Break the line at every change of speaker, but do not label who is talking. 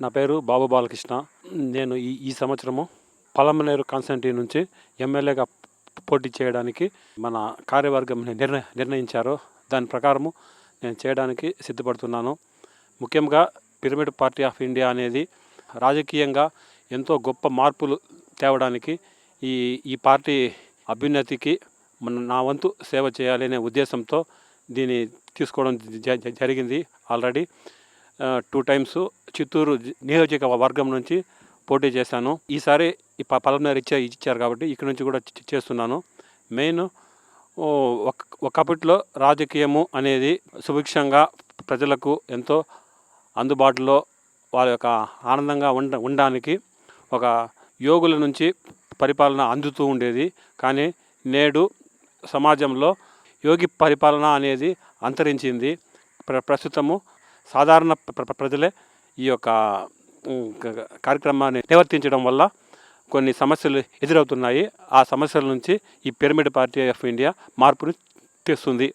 నా పేరు బాబు బాలకృష్ణ. నేను ఈ ఈ సంవత్సరము పలమనేరు కాన్స్టెంటీ నుంచి ఎమ్మెల్యేగా పోటీ చేయడానికి మన కార్యవర్గం నిర్ణయ నిర్ణయించారు. దాని ప్రకారము నేను చేయడానికి సిద్ధపడుతున్నాను. ముఖ్యంగా పిరమిడ్ పార్టీ ఆఫ్ ఇండియా అనేది రాజకీయంగా ఎంతో గొప్ప మార్పులు తేవడానికి ఈ ఈ పార్టీ అభ్యున్నతికి నా వంతు సేవ చేయాలనే ఉద్దేశంతో దీన్ని తీసుకోవడం జరిగింది ఆల్రెడీ. టూ టైమ్స్ చిత్తూరు నియోజక వర్గం నుంచి పోటీ చేశాను. ఈసారి ఈ పలమనేరు ఇచ్చే ఇచ్చారు కాబట్టి ఇక్కడ నుంచి కూడా చేస్తున్నాను. మెయిన్ ఒక ఒకప్పట్లో రాజకీయము అనేది సుభిక్షంగా ప్రజలకు ఎంతో అందుబాటులో వారి యొక్క ఆనందంగా ఉండ ఉండడానికి ఒక యోగుల నుంచి పరిపాలన అందుతూ ఉండేది. కానీ నేడు సమాజంలో యోగి పరిపాలన అనేది అంతరించింది. ప్ర ప్రస్తుతము సాధారణ ప్ర- ప్రజలే ఈ యొక్క కార్యక్రమాన్ని నిర్వర్తించడం వల్ల కొన్ని సమస్యలు ఎదురవుతున్నాయి. ఆ సమస్యల నుంచి ఈ పిరమిడ్ పార్టీ ఆఫ్ ఇండియా మార్పుని తెస్తుంది.